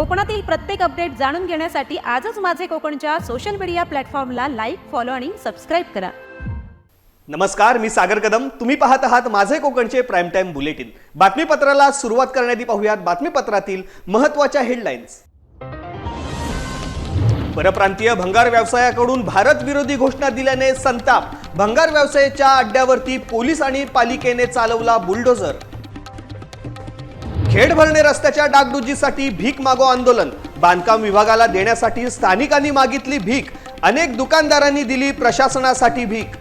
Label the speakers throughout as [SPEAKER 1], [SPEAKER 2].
[SPEAKER 1] कोकणातील प्रत्येक अपडेट जाणून घेण्यासाठी आजच माझे कोकणच्या सोशल मीडिया प्लॅटफॉर्मला लाईक फॉलो आणि सबस्क्राईब करा.
[SPEAKER 2] नमस्कार मी सागर कदम. तुम्ही पाहत आहात माझे कोकणचे प्राईम टाइम बुलेटिन बातमीपत्राला सुरुवात करण्याआधी पाहूयात बातमीपत्रातील महत्त्वाच्या हेडलाईन्स परप्रांतीय भंगार व्यवसायाकडून भारत विरोधी घोषणा दिल्याने संताप. भंगार व्यवसायाच्या अड्ड्यावरती पोलीस आणि पालिकेने चालवला बुलडोझर. खेड भरणे रस्त्याच्या डागडुजीसाठी भीक मागो आंदोलन. बांधकाम विभागाला देण्यासाठी स्थानिकांनी मागितली भीक. अनेक दुकानदारांनी दिली प्रशासनासाठी भीक.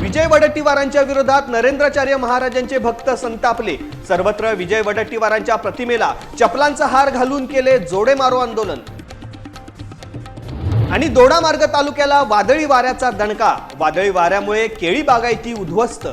[SPEAKER 2] विजय वडट्टीवारांच्या विरोधात नरेंद्राचार्य महाराजांचे भक्त संतापले. सर्वत्र विजय वडट्टीवारांच्या प्रतिमेला चपलांचा हार घालून केले जोडे मारो आंदोलन. आणि दोडामार्ग तालुक्याला वादळी वाऱ्याचा दणका. वादळी वाऱ्यामुळे केळी बागायती उद्ध्वस्त.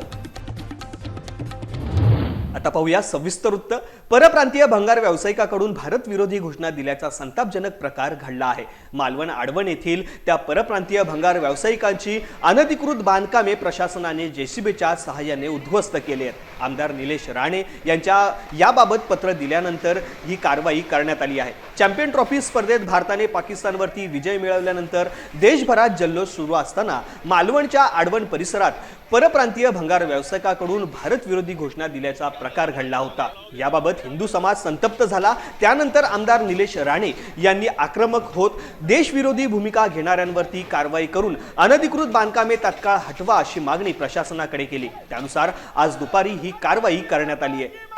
[SPEAKER 2] आता पाहूया सविस्तर वृत्त परप्रांतीय भंगार व्यावसायिकाकडून भारत विरोधी घोषणा दिल्याचा संतापजनक प्रकार घडला आहे. मालवण आडवण येथील त्या परप्रांतीय भंगार व्यावसायिकांची अनधिकृत बांधकामे प्रशासनाने जेसीबीच्या सहाय्याने उद्ध्वस्त केली आहेत. आमदार निलेश राणे यांच्या याबाबत पत्र दिल्यानंतर ही कारवाई करण्यात आली आहे. चॅम्पियन ट्रॉफी स्पर्धेत भारताने पाकिस्तानवरती विजय मिळवल्यानंतर देशभरात जल्लोष सुरू असताना मालवणच्या आडवण परिसरात परप्रांतीय भंगार व्यावसायिकाकडून भारत विरोधी घोषणा दिल्याचा प्रकार घडला होता. याबाबत हिंदू समाज संतप्त झाला. त्यानंतर आमदार निलेश राणे यांनी आक्रमक होत देशविरोधी भूमिका घेणाऱ्यांवरती कारवाई करून अनधिकृत बांधकामे तत्काळ हटवा अशी मागणी प्रशासनाकडे केली. त्यानुसार आज दुपारी ही कारवाई करण्यात आली आहे.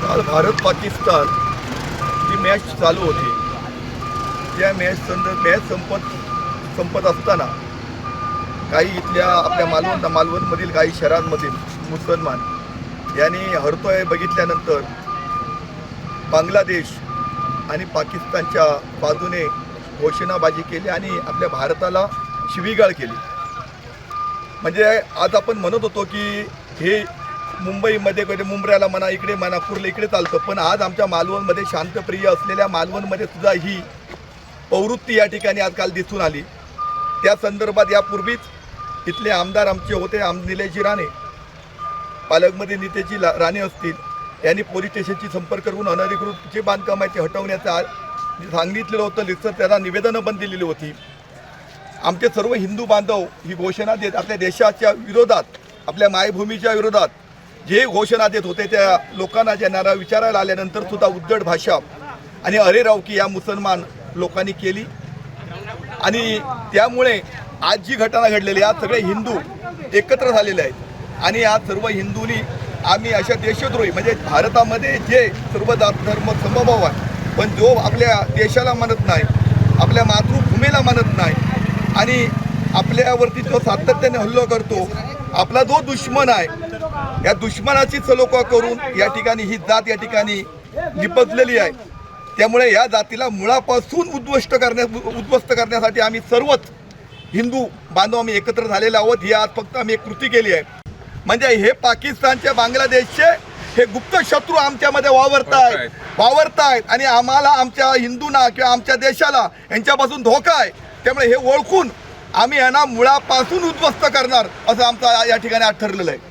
[SPEAKER 3] काल भारत पाकिस्तान ही मॅच चालू होती त्या मॅच मॅच संपत संपत असताना काही इथल्या आपल्या मालवण मालवणमधील काही शहरांमधील मुसलमान यांनी हरतोय बघितल्यानंतर बांगलादेश आणि पाकिस्तानच्या बाजूने घोषणाबाजी केली आणि आपल्या भारताला शिवीगाळ केली. म्हणजे आज आपण म्हणत होतो की हे मुंबईमध्ये कधी मुंबऱ्याला म्हणा इकडे म्हणा कुर्ले इकडे चालतं. पण आज आमच्या मालवणमध्ये शांतप्रिय असलेल्या मालवणमध्ये सुद्धा ही प्रवृत्ती या ठिकाणी आजकाल दिसून आली. त्या संदर्भात यापूर्वीच इथले आमदार आमचे होते आम निलेशजी राणे. पालकमध्ये नेत्याची ला राणे असतील यांनी पोलीस स्टेशनशी संपर्क करून अनधिकृत जे बांधकाम आहे ते हटवण्याचं सांगितलेलं होतं. लिस्टर त्याला निवेदनं पण दिलेली होती. आमचे सर्व हिंदू बांधव ही घोषणा देत आपल्या देशाच्या विरोधात आपल्या मायभूमीच्या विरोधात जे घोषणा देत होते त्या लोकांना ज्यांना विचारायला आल्यानंतर सुद्धा उद्धट भाषा आणि अरे राव की या मुसलमान लोकांनी केली. आणि त्यामुळे आज जी घटना घडलेली आज सगळे हिंदू एकत्र झालेले आहेत. आणि आज सर्व हिंदूंनी आम्ही अशा देशद्रोही म्हणजे भारतामध्ये जे सर्व जात धर्म समभाव आहे पण जो आपल्या देशाला मानत नाही आपल्या मातृभूमीला मानत नाही आणि आपल्यावरती जो सातत्याने हल्ला करतो आपला जो दुश्मन आहे या दुश्मनाची सलोखा करून या ठिकाणी ही जात या ठिकाणी निपजलेली आहे. त्यामुळे या जातीला मुळापासून उद्ध्वस्त करण्या उद्ध्वस्त करण्यासाठी आम्ही सर्वच हिंदू बांधव आम्ही एकत्र झालेले आहोत. ही आज फक्त आम्ही एक कृती केली आहे. म्हणजे हे पाकिस्तानचे बांगलादेशचे हे गुप्त शत्रू आमच्यामध्ये वावरत आहेत वावरत आहेत आणि आम्हाला आमच्या हिंदूंना किंवा आमच्या देशाला यांच्यापासून धोका आहे. त्यामुळे हे ओळखून आम्ही यांना मुळापासून उद्ध्वस्त करणार असं आमचं या ठिकाणी आज ठरलेलं आहे.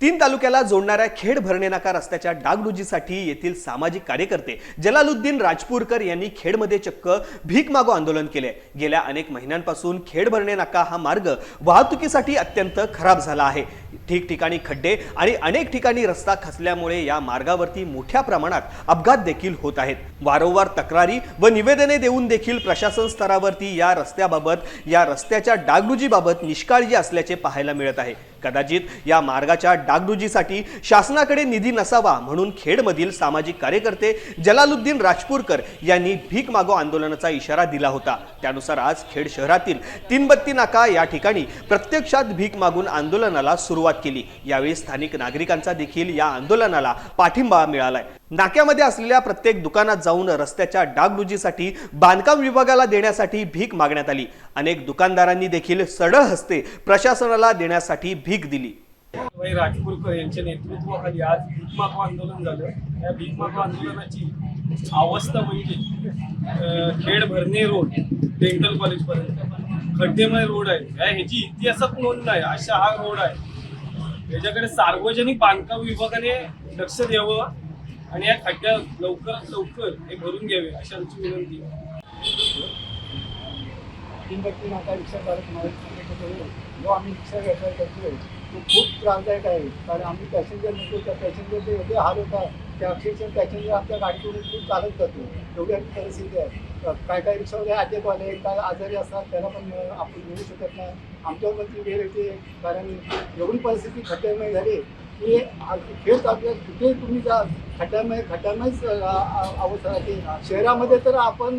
[SPEAKER 2] तीन तालुक्याला जोडणाऱ्या खेड भरणेनाका रस्त्याच्या डागडुजीसाठी येथील सामाजिक कार्यकर्ते जलालुद्दीन राजपूरकर यांनी खेडमध्ये चक्क भीक मागो आंदोलन केले. गेल्या अनेक महिन्यांपासून खेड भरणेनाका हा मार्ग वाहतुकीसाठी अत्यंत खराब झाला आहे. ठिकठिकाणी खड्डे आणि अनेक ठिकाणी रस्ता खचल्यामुळे या मार्गावरती मोठ्या प्रमाणात अपघात देखील होत आहेत. वारंवार तक्रारी व निवेदने देऊन देखील प्रशासन स्तरावरती या रस्त्याबाबत या रस्त्याच्या डागडुजीबाबत निष्काळजी असल्याचे पाहायला मिळत आहे. कदाचित या मार्गाच्या डागडुजीसाठी शासनाकडे निधी नसावा म्हणून खेडमधील सामाजिक कार्यकर्ते जलालुद्दीन राजपूरकर यांनी भीक मागो आंदोलनाचा इशारा दिला होता. त्यानुसार आज खेड शहरातील तीनबत्ती नाका या ठिकाणी प्रत्यक्षात भीक मागून आंदोलनाला सुरुवात केली. यावेळी स्थानिक नागरिकांचा देखील या आंदोलनाला पाठिंबा मिळालाय. नाक्यामध्ये असलेल्या प्रत्येक दुकानात जाऊन रस्त्याच्या डागडुजीसाठी बांधकाम विभागाला देण्यासाठी भीक मागण्यात आली. अनेक दुकानदारांनी देखील सडळ हस्ते प्रशासनाला देण्यासाठी भीक दिली.
[SPEAKER 4] राजपूरकर यांच्या नेतृत्वाखाली आज भीकमागो आंदोलन झालं. या भीकमागो आंदोलनाची अवस्था म्हणजे खेड भरणे रोड डेंटल कॉलेजपर्यंत. खड्डेमय रोड आहे. ह्याची इतिहासात नोंद नाही. अशा हा रोड आहे. याच्याकडे सार्वजनिक बांधकाम विभागाने लक्ष द्यावं. आणि या खड्ड्या लवकरात लवकर हे भरून घ्यावे अशी आमची विनंती
[SPEAKER 5] तीन व्यक्ती रिक्षा चालक जो आम्ही रिक्षा व्यवसाय करतोय तो खूप त्रासदायक आहे. कारण आम्ही पॅसेंजर नेतो त्या पॅसेंजरचे एवढे हाल होतात त्या अक्षरशः पॅसेंजर आमच्या गाडीतून खूप चालत जातो. एवढी आमची परिस्थिती आहे. काय काय काय रिक्षावाले अटॅकवाले काय आजारी असतात त्याला पण आपण मिळू शकत नाही. आमच्यावर पण ती वेळ येते. कारण एवढी परिस्थिती खड्ड्यामुळे झाली की खेळ तालुक्यात कुठेही तुम्ही जा खट्यामध्ये खड्ड्यामयच अ, अवस्था राहते शहरामध्ये तर आपण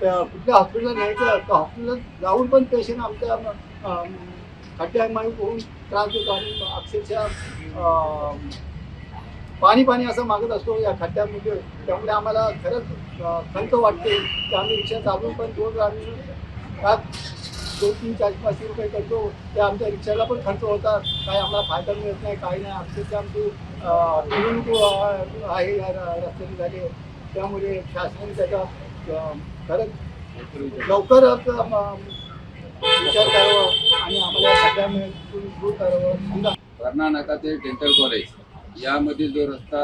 [SPEAKER 5] कुठल्या हॉस्पिटलला न्यायचं तर हॉस्पिटल जाऊन पण पेशंट आमच्या अम, होऊन त्रास देतो आणि अक्षरशः पाणी पाणी असं मागत असतो या खड्ड्यामध्ये. त्यामुळे आम्हाला खरंच खंत वाटते. की आम्ही रिक्षा चालवून पण दोन आम्ही दोन तीन चार पाचशे रुपये करतो. ते आमच्या रिक्षाला पण खर्च होतात. काय आम्हाला फायदा मिळत नाही काही नाही. अक्षरशः आमची अ, आहे रस्त्याने झाली. त्यामुळे शासनाने त्याचा खरंच लवकरच विचार करावा आणि आम्हाला या खड्ड्यामध्ये करावं. समजा
[SPEAKER 6] नाका ते डेंटल कॉलेज यामधील जो रस्ता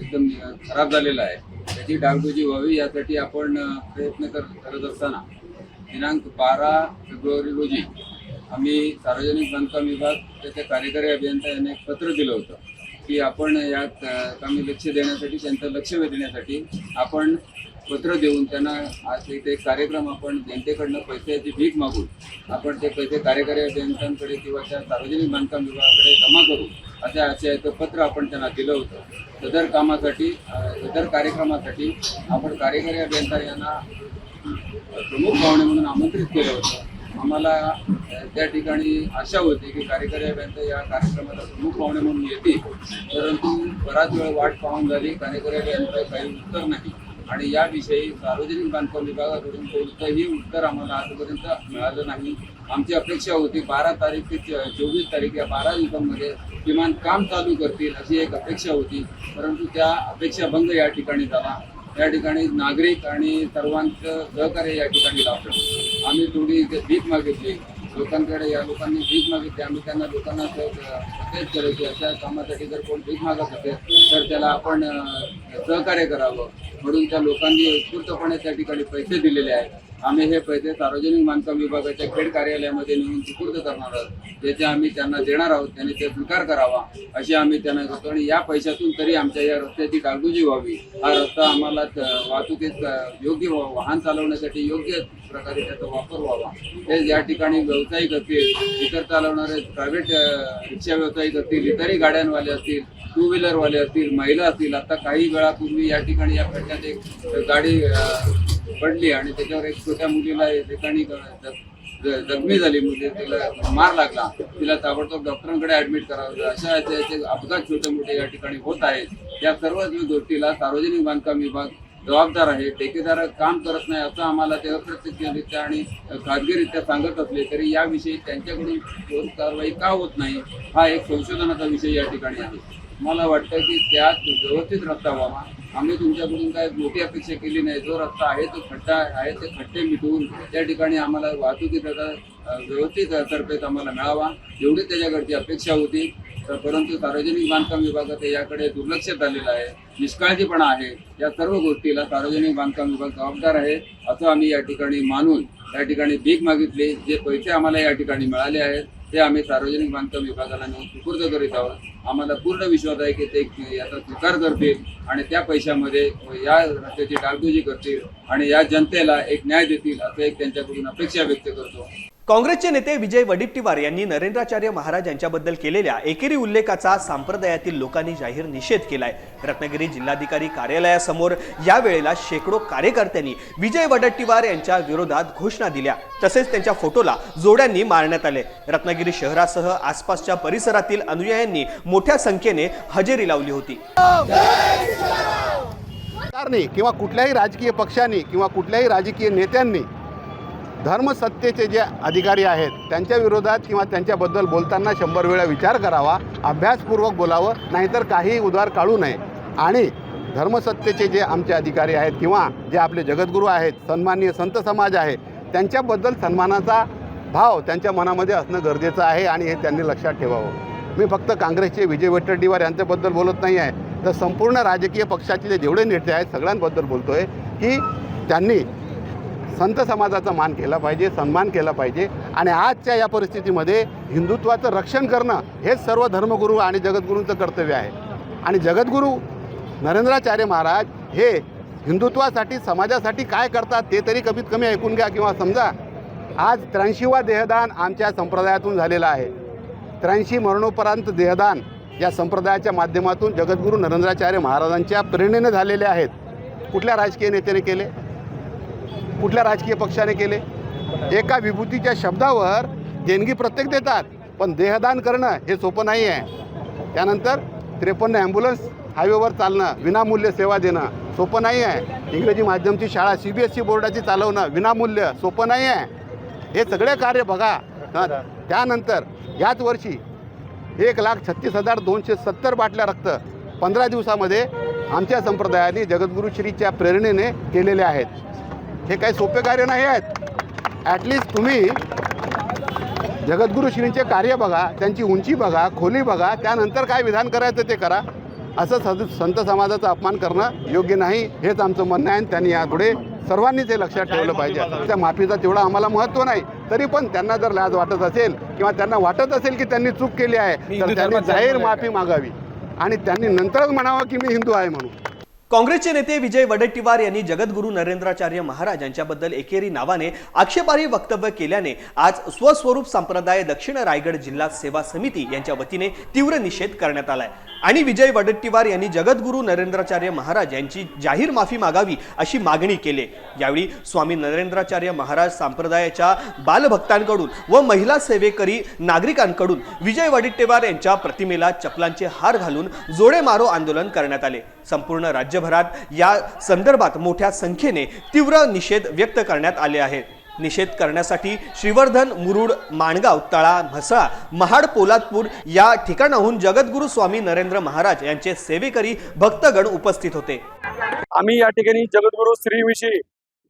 [SPEAKER 6] एकदम खराब झालेला आहे त्याची डागडुजी व्हावी यासाठी आपण प्रयत्न कर करत असताना दिनांक बारा फेब्रुवारी रोजी आम्ही सार्वजनिक बांधकाम विभाग त्याचे कार्यकारी अभियंता यांना एक पत्र दिलं होतं की आपण यात कामी लक्ष देण्यासाठी त्यांचं लक्ष वेधण्यासाठी आपण पत्र देऊन त्यांना आज इथे एक कार्यक्रम आपण जनतेकडनं पैशाची भीक मागू आपण ते पैसे कार्यकारी अभियंत्यांकडे किंवा त्या सार्वजनिक बांधकाम विभागाकडे जमा करू अशा आशयाचं पत्र आपण त्यांना दिलं होतं. सदर कामासाठी सदर कार्यक्रमासाठी आपण कार्यकारी अभियंता यांना प्रमुख पाहुणे म्हणून आमंत्रित केलं होतं. आम्हाला त्या ठिकाणी आशा होती की कार्यकारी अभियंता या कार्यक्रमाला प्रमुख पाहुणे म्हणून येतील. परंतु बराच वेळ वाट पाहून झाली कार्यकारी अभियंता काही उत्तर नाही. आणि याविषयी सार्वजनिक बांधकाम विभागाकडून कोणतंही उत्तर आम्हाला आजपर्यंत मिळालं नाही. आमची अपेक्षा होती बारा तारीख ते चोवीस तारीख या बारा दिवसांमध्ये किमान काम चालू करतील अशी एक अपेक्षा होती. परंतु त्या अपेक्षाभंग या ठिकाणी झाला. या ठिकाणी नागरिक आणि सर्वांचं सहकार्य या ठिकाणी लाभलं. आम्ही थोडी इथे भीक मागितली. लोकांकडे या लोकांनी भीक मागितली. आम्ही त्यांना लोकांना सतेज केलं की अशा कामासाठी जर कोण भीक मागत असेल तर त्याला आपण सहकार्य करावं. म्हणून त्या लोकांनी उत्स्फूर्तपणे त्या ठिकाणी पैसे दिलेले आहेत. आम्ही हे पैसे सार्वजनिक बांधकाम विभागाच्या खेड कार्यालयामध्ये नेऊन सुपूर्द करणार आहोत. ज्याचे आम्ही त्यांना देणार आहोत त्यांनी ते स्वीकार करावा अशी आम्ही त्यांना करतो. आणि या पैशातून तरी आमच्या या रस्त्याची डागडुजी व्हावी. हा रस्ता आम्हाला वाहतुकीत योग्य वाहन चालवण्यासाठी योग्य प्रकारे त्याचा वापर व्हावा. हे या ठिकाणी व्यावसायिक असतील इतर चालवणारे प्रायव्हेट रिक्षा व्यावसायिक असतील इतरही गाड्यांवाले असतील टू व्हीलरवाले असतील महिला असतील आता काही वेळापूर्वी या ठिकाणी या खड्ड्यात एक गाडी पडली आणि त्याच्यावर एक छोट्या मुलीला या ठिकाणी जखमी झाली मुली तिला मार लागला. तिला ताबडतोब डॉक्टरांकडे ऍडमिट करावं अशा याचे अपघात छोटे मोठे या ठिकाणी होत आहेत. या सर्व गोष्टीला सार्वजनिक बांधकाम विभाग जबाबदार आहे. ठेकेदार काम करत नाही असं आम्हाला ते अप्रत्यक्षरित्या आणि खाजगीरित्या सांगत असले तरी याविषयी त्यांच्याकडून कारवाई का होत नाही हा एक संशोधनाचा विषय या ठिकाणी आहे. मला वाटतं की त्यात व्यवस्थित रस्ता व्हावा. आम्ही तुमच्याकडून काय मोठी अपेक्षा केली नाही. जो रस्ता आहे तो खड्डा आहे ते खड्डे मिटवून त्या ठिकाणी आम्हाला वाहतुकीचा व्यवस्थित तर्फेत आम्हाला मिळावा. एवढी त्याच्याकडची अपेक्षा होती. तर परंतु सार्वजनिक बांधकाम विभागात याकडे दुर्लक्ष झालेलं आहे. निष्काळजीपणा आहे. या सर्व गोष्टीला सार्वजनिक बांधकाम विभाग जबाबदार आहे असं आम्ही या ठिकाणी मानून या ठिकाणी भीक मागितली. जे पैसे आम्हाला या ठिकाणी मिळाले आहेत ते आम्ही सार्वजनिक बांधकाम विभागाला नेऊन सुपूर्द करीत आहोत. आम्हाला पूर्ण विश्वास आहे की ते याचा स्वीकार करतील आणि त्या पैशामध्ये या रस्त्याची डागडुजी करतील आणि या जनतेला एक न्याय देतील असं एक त्यांच्याकडून अपेक्षा व्यक्त करतो.
[SPEAKER 2] काँग्रेसचे नेते विजय वडेट्टीवार यांनी नरेंद्राचार्य महाराज यांच्याबद्दल केलेल्या एकेरी उल्लेखाचा संप्रदायातील लोकांनी जाहीर निषेध केलाय. रत्नागिरी जिल्हाधिकारी कार्यालयासमोर या वेळेला शेकडो कार्यकर्त्यांनी विजय वडेट्टीवार यांच्या विरोधात घोषणा दिल्या. तसेच त्यांच्या फोटोला जोड्यांनी मारण्यात आले. रत्नागिरी शहरासह आसपासच्या परिसरातील अनुयायांनी मोठ्या संख्येने हजेरी लावली होती.
[SPEAKER 7] सरकारने किंवा कुठल्याही राजकीय पक्षाने किंवा कुठल्याही राजकीय नेत्यांनी धर्मसत्तेचे जे अधिकारी आहेत त्यांच्या विरोधात किंवा त्यांच्याबद्दल बोलताना शंभर वेळा विचार करावा अभ्यासपूर्वक बोलावं नाहीतर काही उदार काढू नये. आणि धर्मसत्तेचे जे आमचे अधिकारी आहेत किंवा जे आपले जगद्गुरू आहेत सन्माननीय संत समाज आहे त्यांच्याबद्दल सन्मानाचा भाव त्यांच्या मनामध्ये असणं गरजेचं आहे आणि हे त्यांनी लक्षात ठेवावं. मी फक्त काँग्रेसचे विजय वट्टेटीवार यांच्याबद्दल बोलत नाही आहे तर संपूर्ण राजकीय पक्षाचे जे जेवढे नेते आहेत सगळ्यांबद्दल बोलतो आहे की त्यांनी संत समाजाचा मान केला पाहिजे सन्मान केला पाहिजे आणि आजच्या या परिस्थितीमध्ये हिंदुत्वाचं रक्षण करणं हेच सर्व धर्मगुरू आणि जगद्गुरूंचं कर्तव्य आहे. आणि जगद्गुरू नरेंद्राचार्य महाराज हे हिंदुत्वासाठी समाजासाठी काय करतात ते तरी कमीत कमी ऐकून घ्या किंवा समजा आज त्र्याऐंशीवा देहदान आमच्या संप्रदायातून झालेला आहे. त्र्याऐंशी मरणोपरांत देहदान या संप्रदायाच्या माध्यमातून जगद्गुरू नरेंद्राचार्य महाराजांच्या प्रेरणेने झालेले आहेत. कुठल्या राजकीय नेत्याने केले? कुठल्या राजकीय पक्षाने केले? एका विभूतीच्या शब्दावर देणगी प्रत्येक देतात पण देहदान करणं हे सोपं नाही आहे त्यानंतर त्रेपन्न ॲम्ब्युलन्स हायवेवर चालणं विनामूल्य सेवा देणं सोपं नाही आहे इंग्रजी माध्यमची शाळा सी बी एस सी बोर्डाची चालवणं विनामूल्य सोपं नाही आहे हे सगळे कार्य बघा. त्यानंतर याच वर्षी एक लाख छत्तीस हजार दोनशे सत्तर बाटल्या रक्त पंधरा दिवसामध्ये आमच्या संप्रदायाने जगद्गुरू श्रीच्या प्रेरणेने केलेले आहेत. हे काही सोपे कार्य नाही आहेत. ॲटलिस्ट तुम्ही जगद्गुरू श्रींचे कार्य बघा त्यांची उंची बघा खोली बघा त्यानंतर काय विधान करायचं ते करा. असं सद संत समाजाचा अपमान करणं योग्य नाही हेच आमचं म्हणणं आहे आणि त्यांनी यापुढे सर्वांनीच हे लक्षात ठेवलं पाहिजे. त्या माफीचा तेवढा आम्हाला महत्त्व नाही. तरी पण त्यांना जर लाज वाटत असेल किंवा त्यांना वाटत असेल की त्यांनी चूक केली आहे तर त्यांनी जाहीर माफी मागावी. आणि त्यांनी नंतरच म्हणावं की मी हिंदू आहे म्हणून.
[SPEAKER 2] काँग्रेसचे नेते विजय वडेट्टीवार यांनी जगद्गुरू नरेंद्राचार्य महाराज यांच्याबद्दल एकेरी नावाने आक्षेपार्ह वक्तव्य केल्याने आज स्वस्वरूप संप्रदाय दक्षिण रायगड जिल्हा सेवा समिती यांच्या वतीने तीव्र निषेध करण्यात आलाय. आणि विजय वडेट्टीवार यांनी जगद्गुरू नरेंद्राचार्य महाराज यांची जाहीर माफी मागावी अशी मागणी केली. यावेळी स्वामी नरेंद्राचार्य महाराज संप्रदायाच्या बालभक्तांकडून व महिला सेवेकरी नागरिकांकडून विजय वडेट्टीवार यांच्या प्रतिमेला चपलांचे हार घालून जोडे मारो आंदोलन करण्यात आले. संपूर्ण राज्य राज्यभरात या संदर्भात मोठ्या संख्येने तीव्र निषेध व्यक्त करण्यात आले आहेत. निषेध करण्यासाठी श्रीवर्धन मुरुड माणगाव तळा म्हसळा महाड पोलादपूर या ठिकाणाहून जगद्गुरु स्वामी नरेंद्र महाराज यांचे सेवेकरी भक्तगण उपस्थित होते.
[SPEAKER 4] आम्ही या ठिकाणी जगद्गुरु श्रीविषयी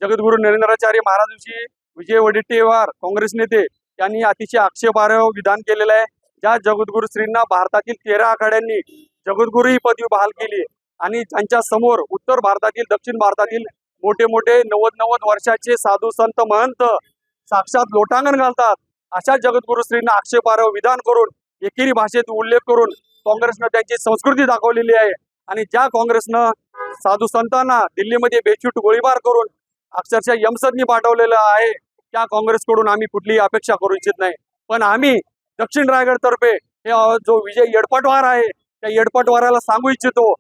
[SPEAKER 4] जगद्गुरु नरेंद्राचार्य महाराजविषयी विजय वडेट्टीवार काँग्रेस नेते यांनी अतिशय आक्षेपार्ह विधान केलेलं आहे. ज्या जगद्गुरु श्रींना भारतातील तेरा आखाड्यांनी जगद्गुरु ही पदवी बहाल केली आणि त्यांच्यासमोर उत्तर भारतातील दक्षिण भारतातील मोठे मोठे नव्वद नव्वद वर्षाचे साधू संत महंत साक्षात लोटांगण घालतात. अशा जगद्गुरु श्रींना आक्षेपार्ह विधान करून एकेरी भाषेत उल्लेख करून काँग्रेसनं त्यांची संस्कृती दाखवलेली आहे. आणि ज्या काँग्रेसनं साधू संतांना दिल्लीमध्ये बेछूट गोळीबार करून अक्षरशः यमसदनी पाठवलेलं आहे त्या काँग्रेसकडून आम्ही कुठलीही अपेक्षा करू इच्छित नाही. पण आम्ही दक्षिण रायगड तर्फे हे जो विजय येडपटवार आहे त्या येडपटवाराला सांगू इच्छितो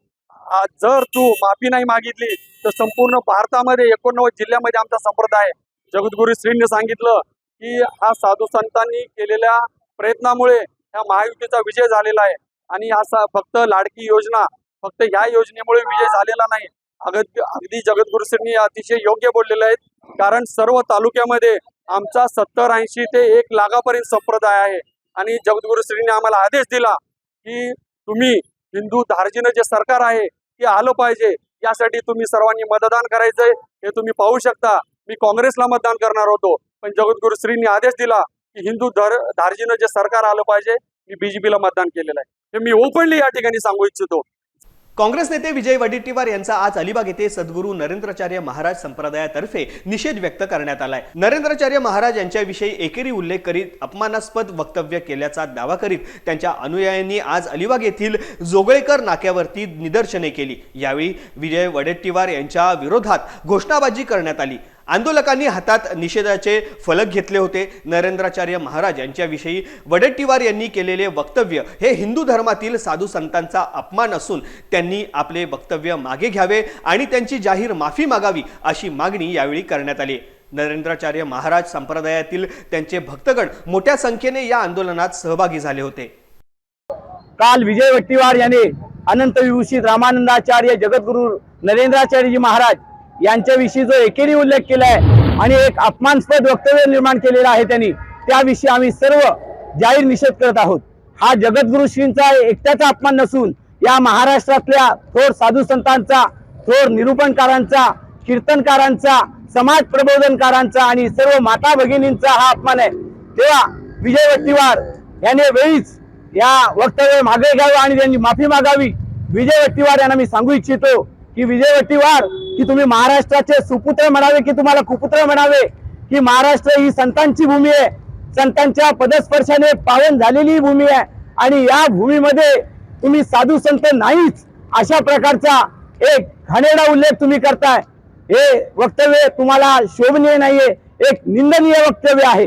[SPEAKER 4] जर तू माफी नाही मागितली तर संपूर्ण भारतामध्ये एकोणनव्वद जिल्ह्यामध्ये आमचा संप्रदाय आहे. जगद्गुरू श्रींनी सांगितलं की हा साधू संतांनी केलेल्या प्रयत्नामुळे ह्या महायुतीचा विजय झालेला आहे. आणि असा फक्त लाडकी योजना फक्त ह्या योजनेमुळे विजय झालेला नाही. अगदी अगदी जगद्गुरुश्रींनी अतिशय योग्य बोललेले आहेत. कारण सर्व तालुक्यामध्ये आमचा सत्तर ऐंशी ते एक लाखापर्यंत संप्रदाय आहे. आणि जगद्गुरुश्रींनी आम्हाला आदेश दिला की तुम्ही हिंदू धार्जिनं जे सरकार आहे ते आलं पाहिजे. यासाठी तुम्ही सर्वांनी मतदान करायचंय. हे तुम्ही पाहू शकता. मी काँग्रेसला मतदान करणार होतो. पण जगद्गुरु श्रींनी आदेश दिला की हिंदू धर धार्जिनं जे सरकार आलं पाहिजे मी बीजेपीला मतदान केलेलं आहे. हे मी ओपनली या ठिकाणी सांगू इच्छितो.
[SPEAKER 2] काँग्रेस नेते विजय वडेट्टीवार यांचा आज अलिबाग येथे सद्गुरू नरेंद्राचार्य महाराज संप्रदायातर्फे निषेध व्यक्त करण्यात आलाय. नरेंद्राचार्य महाराज यांच्याविषयी एकेरी उल्लेख करीत अपमानास्पद वक्तव्य केल्याचा दावा करीत त्यांच्या अनुयायांनी आज अलिबाग येथील जोगळेकर नाक्यावरती निदर्शने केली. यावेळी विजय वडेट्टीवार यांच्या विरोधात घोषणाबाजी करण्यात आली. आंदोलकांनी हातात निषेधाचे फलक घेतले होते. नरेंद्राचार्य महाराज यांच्याविषयी वडेट्टीवार यांनी केलेले वक्तव्य हे हिंदू धर्मातील साधू संतांचा अपमान असून त्यांनी आपले वक्तव्य मागे घ्यावे आणि त्यांची जाहीर माफी मागावी अशी मागणी यावेळी करण्यात आली. नरेंद्राचार्य महाराज संप्रदायातील त्यांचे भक्तगण मोठ्या संख्येने या आंदोलनात सहभागी झाले होते.
[SPEAKER 8] काल विजय वट्टीवार यांनी अनंत विभूषित रामानंदाचार्य जगद्गुरु नरेंद्राचार्यजी महाराज यांच्याविषयी जो एकेरी उल्लेख केला आहे आणि एक अपमानस्पद वक्तव्य निर्माण केलेलं आहे त्यांनी त्याविषयी आम्ही सर्व जाहीर निषेध करत आहोत. हा जगद्गुरु श्रींचा एकट्याचा अपमान नसून या महाराष्ट्रातल्या थोर साधू संतांचा थोर निरूपणकारांचा कीर्तनकारांचा समाज प्रबोधनकारांचा आणि सर्व माता भगिनींचा हा अपमान आहे. तेव्हा विजय वट्टीवार याने वेळीच या वक्तव्य मागे घ्यावं आणि त्यांनी माफी मागावी. विजय वट्टीवार यांना मी सांगू इच्छितो की विजय वट्टीवार की तुम्ही महाराष्ट्राचे सुपुत्र म्हणावे की तुम्हाला कुपुत्र म्हणावे की महाराष्ट्र ही संतांची भूमी आहे. संतांच्या पदस्पर्शाने पावन झालेली ही भूमी आहे. आणि या भूमीमध्ये तुम्ही साधू संत नाहीच अशा प्रकारचा एक घाणेरडा उल्लेख तुम्ही करताय. हे वक्तव्य तुम्हाला शोभनीय नाहीये एक निंदनीय वक्तव्य आहे.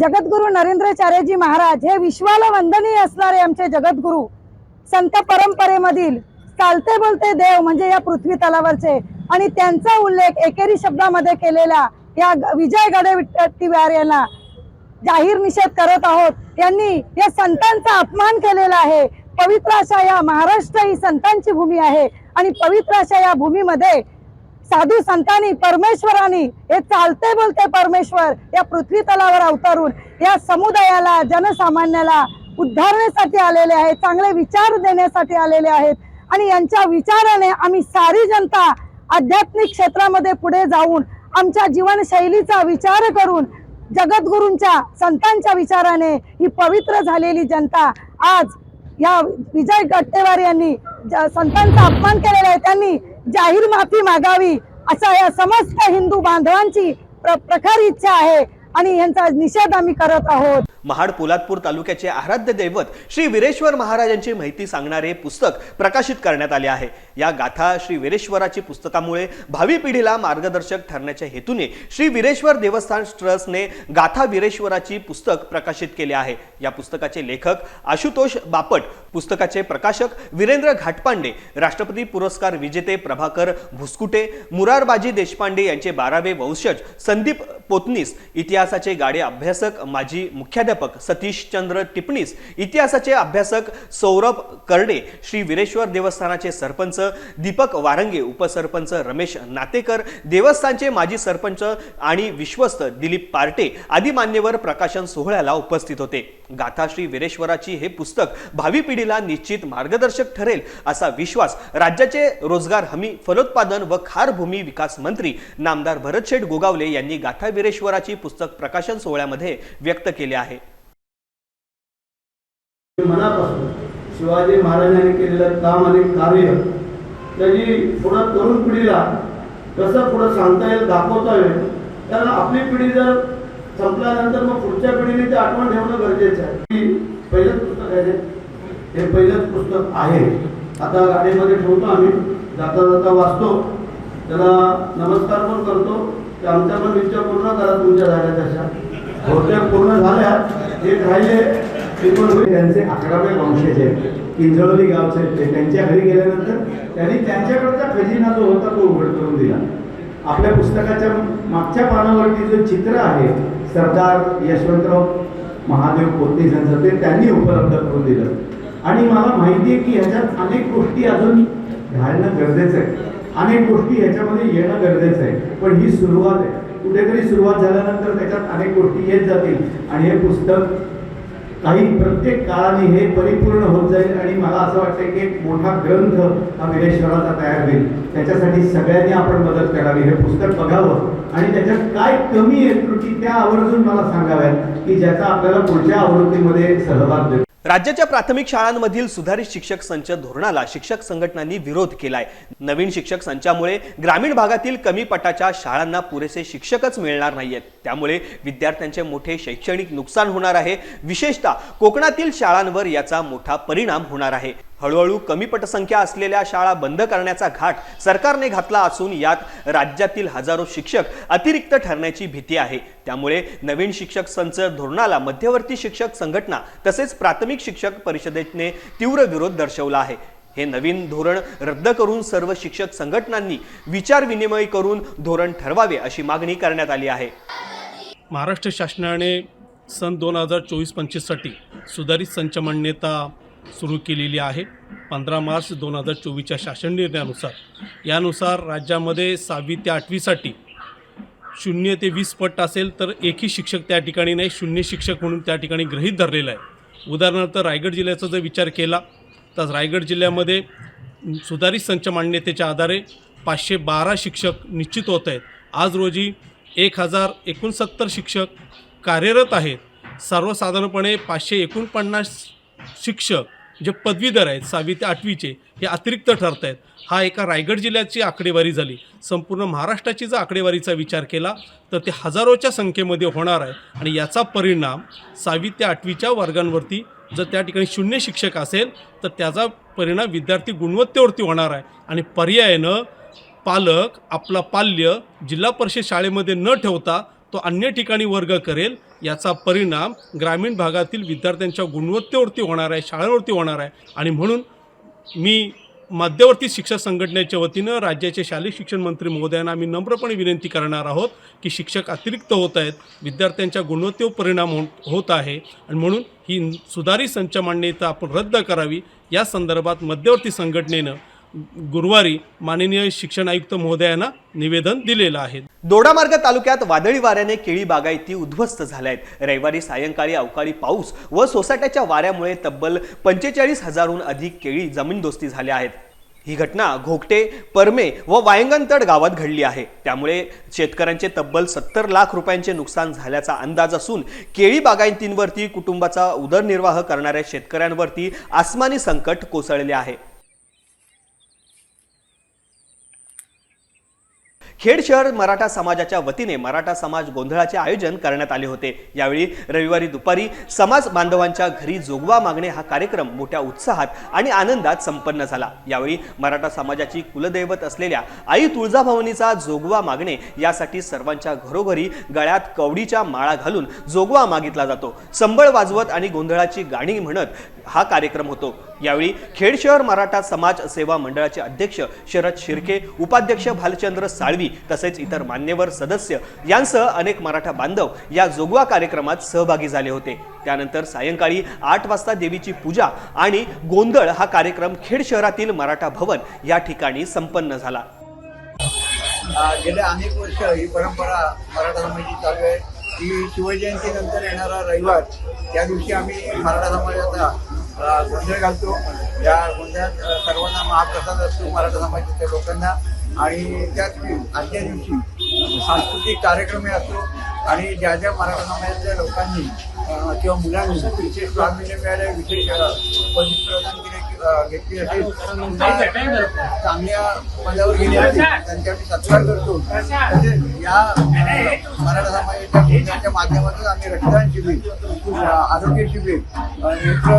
[SPEAKER 9] जगद्गुरु नरेंद्राचार्यजी महाराज हे विश्वाला वंदनीय असणारे आमचे जगद्गुरु संत परंपरेमधील चालते बोलते देव म्हणजे या पृथ्वी तलावरचे. आणि त्यांचा उल्लेख एकेरी शब्दामध्ये केलेला या विजय विजय गडेविट्टीवार यांना जाहीर निषेध करत आहोत. यांनी या संतांचा अपमान केलेला आहे. पवित्र अशा या महाराष्ट्र ही संतांची भूमी आहे. आणि पवित्र अशा या भूमीमध्ये साधू संतांनी परमेश्वरांनी हे चालते बोलते परमेश्वर या पृथ्वी तलावर अवतरून या समुदायाला जनसामान्याला उद्धारण्यासाठी आलेले आहेत चांगले विचार देण्यासाठी आलेले आहेत. आणि यांच्या विचाराने आम्ही सारी जनता आध्यात्मिक क्षेत्रामध्ये पुढे जाऊन आमच्या जीवनशैलीचा विचार करून जगद्गुरूंच्या संतांच्या विचाराने ही पवित्र झालेली जनता आज या विजय गट्टेवार यांनी ज- संतांचा अपमान केलेला आहे त्यांनी जाहीर माफी मागावी असा या समस्त हिंदू बांधवांची प्र प्रखर इच्छा आहे. आणि यांचा निषेध आम्ही करत आहोत.
[SPEAKER 2] महाड पोलादपूर तालुक्याचे आराध्य दैवत श्री वीरेश्वर महाराजांची माहिती सांगणारे पुस्तक प्रकाशित करण्यात आले आहे. या गाथा श्री वीरेश्वराची पुस्तकामुळे भावी पिढीला मार्गदर्शक ठरण्याच्या हेतूने श्री वीरेश्वर देवस्थान ट्रस्टने गाथा वीरेश्वराची पुस्तक प्रकाशित केले आहे. या पुस्तकाचे लेखक आशुतोष बापट पुस्तकाचे प्रकाशक वीरेंद्र घाटपांडे राष्ट्रपती पुरस्कार विजेते प्रभाकर भुसकुटे मुरारबाजी देशपांडे यांचे बारावे वंशज संदीप पोतनीस इतिहासाचे गाडे अभ्यासक माजी मुख्याध्यापक सतीश चंद्र टिपणीस इतिहासाचे अभ्यासक सौरभ करडे श्री वीरेश्वर देवस्थानाचे सरपंच दीपक वारंगे उपसरपंच रमेश नातेकर देवस्थानचे माजी सरपंच आणि विश्वस्त दिलीप पार्टे आदी मान्यवर प्रकाशन सोहळ्याला उपस्थित होते. गाथा श्री वीरेश्वराची हे पुस्तक भावी पिढीला निश्चित मार्गदर्शक ठरेल असा विश्वास राज्याचे रोजगार हमी फलोत्पादन व खारभूमी विकास मंत्री नामदार भरतशेठ गोगावले यांनी गाथा वीरेश्वराची पुस्तक प्रकाशन सोहळ्यामध्ये व्यक्त केले आहे.
[SPEAKER 5] मनापासून शिवाजी महाराजांनी केलेलं काम आणि कार्य त्याची पुढं तरुण पिढीला कसं पुढं सांगता येईल दाखवता येईल कारण आपली पिढी जर संपल्यानंतर मग पुढच्या पिढीने ते आठवण ठेवणं गरजेचं आहे. पहिलंच पुस्तक आहे. हे पहिलंच पुस्तक आहे. आता गाडीमध्ये ठेवतो आम्ही. जाता जाता वाचतो. त्याला नमस्कार पण करतो. ते आमच्या पण इच्छा पूर्ण करा तुमच्या झाल्या तशा. होत्या पूर्ण झाल्या. एक राहिले. ते
[SPEAKER 10] त्यांचे अकरावे वंशज आहेत किंजळोली गावचे ते त्यांच्या घरी गेल्यानंतर त्यांनी त्यांच्याकडचा खजिना जो होता तो उघड करून दिला. आपल्या पुस्तकाच्या मागच्या पानावरती जो चित्र आहे सरदार यशवंतराव महादेव पोतनीस यांचं ते त्यांनी उपलब्ध करून दिलं. आणि मला माहिती आहे की ह्याच्यात अनेक गोष्टी अजून घालणं गरजेचं आहे. अनेक गोष्टी ह्याच्यामध्ये येणं गरजेचं आहे. पण ही सुरुवात आहे. कुठेतरी सुरुवात झाल्यानंतर त्याच्यात अनेक गोष्टी येत जातील. आणि हे पुस्तक काही प्रत्येक काळाने हे परिपूर्ण होत जाईल आणि मला असं वाटतं की एक मोठा ग्रंथ हा विरेश्वराचा तयार होईल. त्याच्यासाठी सगळ्यांनी आपण मदत करावी. हे पुस्तक बघावं. आणि त्याच्यात काय कमी आहे त्रुटी त्या आवर्जून मला सांगाव्यात की ज्याचा आपल्याला पुढच्या आवृत्तीमध्ये सहभाग देतो
[SPEAKER 2] राज्याच्या प्राथमिक शाळांमधील सुधारित शिक्षक संच धोरणाला शिक्षक संघटनांनी विरोध केलाय. नवीन शिक्षक संचामुळे ग्रामीण भागातील कमी पटाच्या शाळांना पुरेसे शिक्षकच मिळणार नाहीयेत. त्यामुळे विद्यार्थ्यांचे मोठे शैक्षणिक नुकसान होणार आहे. विशेषतः कोकणातील शाळांवर याचा मोठा परिणाम होणार आहे. हळूहळू कमी पटसंख्या असलेल्या शाळा बंद करण्याचा घाट सरकारने घातला असून यात राज्यातील हजारो शिक्षक अतिरिक्त ठरण्याची भीती आहे. त्यामुळे नवीन शिक्षक संच धोरणाला मध्यवर्ती शिक्षक संघटना तसेच प्राथमिक शिक्षक परिषदेने तीव्र विरोध दर्शवला आहे. हे नवीन धोरण रद्द करून सर्व शिक्षक संघटनांनी विचार विनिमय करून धोरण ठरवावे अशी मागणी करण्यात आली आहे.
[SPEAKER 11] महाराष्ट्र शासनाने सन दोन हजार चोवीस पंचवीससाठी सुधारित संच मान्यता सुरू केलेली आहे. पंधरा मार्च दोन हजार चोवीसच्या शासन निर्णयानुसार. यानुसार राज्यामध्ये सहावी ते आठवीसाठी शून्य ते वीस पट असेल तर एकही शिक्षक त्या ठिकाणी नाही शून्य शिक्षक म्हणून त्या ठिकाणी गृहीत धरलेलं आहे. उदाहरणार्थ रायगड जिल्ह्याचा जर विचार केला तर रायगड जिल्ह्यामध्ये सुधारित संच मान्यतेच्या आधारे पाचशे बारा शिक्षक निश्चित होत आहेत. आज रोजी एक हजार एकोणसत्तर शिक्षक कार्यरत आहेत. सर्वसाधारणपणे पाचशे एकोणपन्नास शिक्षक जे पदवीधर आहेत सहावी ते आठवीचे हे अतिरिक्त ठरत आहेत हा एका रायगड जिल्ह्याची आकडेवारी झाली. संपूर्ण महाराष्ट्राची जर आकडेवारीचा विचार केला तर ते हजारोच्या संख्येमध्ये होणार आहे. आणि याचा परिणाम सहावी ते आठवीच्या वर्गांवरती जर त्या ठिकाणी शून्य शिक्षक असेल तर त्याचा परिणाम विद्यार्थी गुणवत्तेवरती होणार आहे. आणि पर्यायानं पालक आपला पाल्य जिल्हा परिषद शाळेमध्ये न ठेवता तो अन्य ठिकाणी वर्ग करेल याचा परिणाम ग्रामीण भागातील विद्यार्थ्यांच्या गुणवत्तेवरती होणार आहे शाळांवरती होणार आहे. आणि म्हणून मी मध्यवर्ती शिक्षक संघटनेच्या वतीनं राज्याचे शालेय शिक्षण मंत्री महोदयांना आम्ही नम्रपणे विनंती करणार आहोत की शिक्षक अतिरिक्त होत आहेत विद्यार्थ्यांच्या गुणवत्तेवर परिणाम हो होत आहे. आणि म्हणून ही सुधारित संच मान्यता आपण रद्द करावी या संदर्भात मध्यवर्ती संघटनेनं गुरुवारी माननीय शिक्षण आयुक्त महोदयांना निवेदन दिलेलं आहे.
[SPEAKER 2] दोडामार्ग तालुक्यात वादळी वाऱ्याने केळी बागायती उद्ध्वस्त झाल्या आहेत रविवारी सायंकाळी अवकाळी पाऊस व सोसाट्याच्या वाऱ्यामुळे तब्बल पंचेचाळीस हजारहून अधिक केळी जमीनदोस्ती झाल्या आहेत. ही घटना घोगटे परमे व वायंगणतड गावात घडली आहे. त्यामुळे शेतकऱ्यांचे तब्बल सत्तर लाख रुपयांचे नुकसान झाल्याचा अंदाज असून केळी बागायतींवरती कुटुंबाचा उदरनिर्वाह करणाऱ्या शेतकऱ्यांवरती आसमानी संकट कोसळले आहे. खेड शहर मराठा समाजाच्या वतीने मराठा समाज गोंधळाचे आयोजन करण्यात आले होते. यावेळी रविवारी दुपारी समाज बांधवांच्या घरी जोगवा मागणे हा कार्यक्रम मोठ्या उत्साहात आणि आनंदात संपन्न झाला. यावेळी मराठा समाजाची कुलदैवत असलेल्या आई तुळजाभवानीचा जोगवा मागणे यासाठी सर्वांच्या घरोघरी गळ्यात कवडीच्या माळा घालून जोगवा मागितला जातो. संबळ वाजवत आणि गोंधळाची गाणी म्हणत हा कार्यक्रम होतो. यावेळी खेड शहर मराठा समाज सेवा मंडळाचे अध्यक्ष शरद शिर्के उपाध्यक्ष भालचंद्र साळवी तसेच इतर मान्यवर सदस्य यांसह अनेक मराठा बांधव या जोगवा कार्यक्रमात सहभागी झाले होते. त्यानंतर सायंकाळी आठ वाजता देवीची पूजा आणि गोंधळ हा कार्यक्रम खेड शहरातील मराठा भवन या ठिकाणी संपन्न झाला.
[SPEAKER 12] गेल्या अनेक वर्ष ही परंपरा मराठा समाजाची चालू आहे. की शिवजयंतीनंतर येणारा रविवार त्या दिवशी आम्ही मराठा समाजाचा गोंधळ घालतो. या गोंधळात सर्वांना महाप्रसाद असतो मराठा समाजाच्या लोकांना. आणि त्याच आजच्या दिवशी सांस्कृतिक कार्यक्रमही असतो. आणि ज्या ज्या मराठा समाजातल्या लोकांनी किंवा मुलांनी विशेष प्रावीण्य मिळाले विशेष पदवी प्रदान घेतली असेल चांगल्या पदावर गेली असेल त्यांच्या आम्ही सत्कार करतो तसेच या मराठा समाजाच्या केंद्राच्या माध्यमातून आम्ही रक्तदान शिबिर आरोग्य शिबिर अ, नेत्र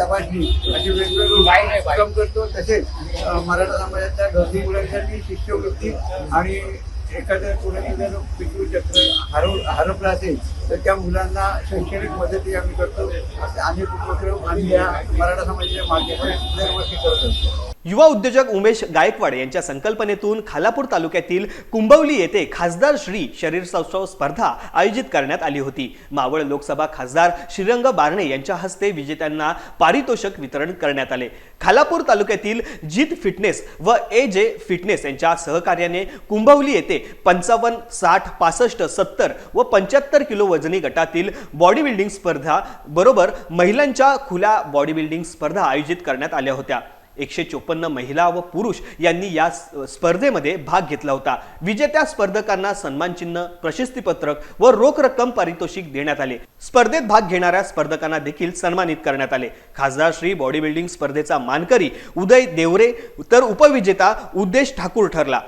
[SPEAKER 12] तपासणी असे वेगवेगळे उपक्रम करतो तसेच मराठा समाजाच्या गरजू मुलांसाठी शिष्यवृत्ती आणि एखाद्या कुणाची जर पितृ चक्र हरव हरपला असेल तर त्या मुलांना शैक्षणिक मदतही आम्ही करतो. असे अनेक उपक्रम आम्ही या मराठा समाजाच्या माध्यमातून दरवर्षी करतो
[SPEAKER 2] युवा उद्योजक उमेश गायकवाड यांच्या संकल्पनेतून खालापूर तालुक्यातील कुंभवली येथे खासदार श्री शरीर सौष्ठव स्पर्धा आयोजित करण्यात आली होती. मावळ लोकसभा खासदार श्रीरंग बारणे यांच्या हस्ते विजेत्यांना पारितोषक वितरण करण्यात आले. खालापूर तालुक्यातील जीत फिटनेस व ए जे फिटनेस यांच्या सहकार्याने कुंभवली येथे पंचावन्न साठ पासष्ट सत्तर व पंच्याहत्तर किलो वजनी गटातील बॉडी बिल्डिंग स्पर्धा बरोबर महिलांच्या खुल्या बॉडी बिल्डिंग स्पर्धा आयोजित करण्यात आल्या होत्या. एकशे चोपन्न महिला व पुरुष यांनी या स्पर्धेमध्ये भाग घेतला होता. विजेत्या स्पर्धकांना सन्मानचिन्ह प्रशस्तीपत्रक व रोख रक्कम पारितोषिक देण्यात आले. स्पर्धेत भाग घेणाऱ्या स्पर्धकांना देखील सन्मानित करण्यात आले. खासदार श्री बॉडी बिल्डिंग स्पर्धेचा मानकरी उदय देवरे तर उपविजेता उद्देश ठाकूर ठरला.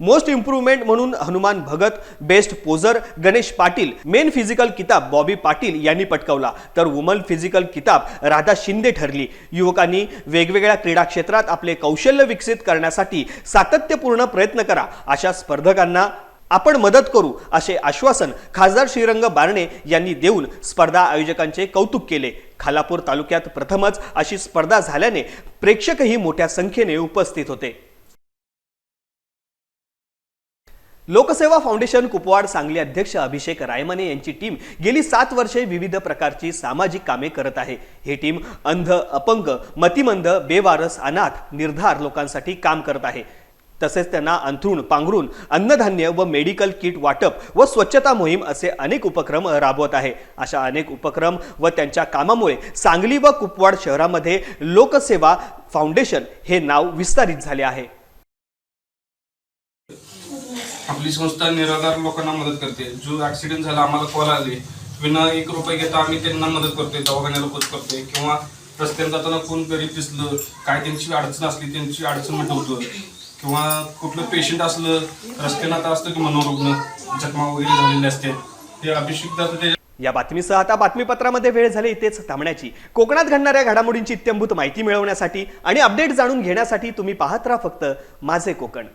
[SPEAKER 2] मोस्ट इम्प्रूव्हमेंट म्हणून Hanuman Bhagat best poser Ganesh Patil men physical किताब बॉबी पाटील यांनी पटकावला. तर वुमन फिजिकल किताब राधा शिंदे ठरली. युवकांनी वेगवेगळ्या क्रीडा क्षेत्रात आपले कौशल्य विकसित करण्यासाठी सातत्यपूर्ण प्रयत्न करा. अशा स्पर्धकांना आपण मदत करू असे आश्वासन खासदार श्रीरंग बारणे यांनी देऊन स्पर्धा आयोजकांचे कौतुक केले. खालापूर तालुक्यात प्रथमच अशी स्पर्धा झाल्याने प्रेक्षकही मोठ्या संख्येने उपस्थित होते. लोकसेवा फाउंडेशन कुपवाड सांगली अध्यक्ष अभिषेक रायमाने यांची टीम गेली सात वर्षे विविध प्रकारची सामाजिक कामे करत आहे. ही टीम अंध अपंग मतिमंद बेवारस अनाथ निर्धार लोकांसाठी काम करत आहे. तसेच त्यांना अंथरूण पांघरून अन्नधान्य व मेडिकल किट वाटप व स्वच्छता मोहीम असे अनेक उपक्रम राबवत आहे. अशा अनेक उपक्रम व त्यांच्या कामामुळे सांगली व कुपवाड शहरामध्ये लोकसेवा फाउंडेशन हे नाव विस्तारित झाले आहे.
[SPEAKER 13] आपली संस्था निराधार लोकांना मदत करते. जो ऍक्सिडेंट झाला आम्हाला कॉल आले. विना एक रुपये घेता आम्ही त्यांना मदत करतोय दवाखान्याला पोच करतोय. किंवा रस्त्याने जाताना कोण गरीब दिसलं काय त्यांची अडचण असली त्यांची अडचण मिटवतो किंवा कुठलं पेशंट असलं रस्त्यानं आता असतं की मनोरुग्ण जखमा वगैरे झालेले असते ते अभिषेक ते
[SPEAKER 2] या बातमीसह आता बातमीपत्रामध्ये वेळ झाली इथेच थांबण्याची. कोकणात घडणाऱ्या घडामोडींची इत्यंभूत माहिती मिळवण्यासाठी आणि अपडेट जाणून घेण्यासाठी तुम्ही पाहत राहा फक्त माझे कोकण.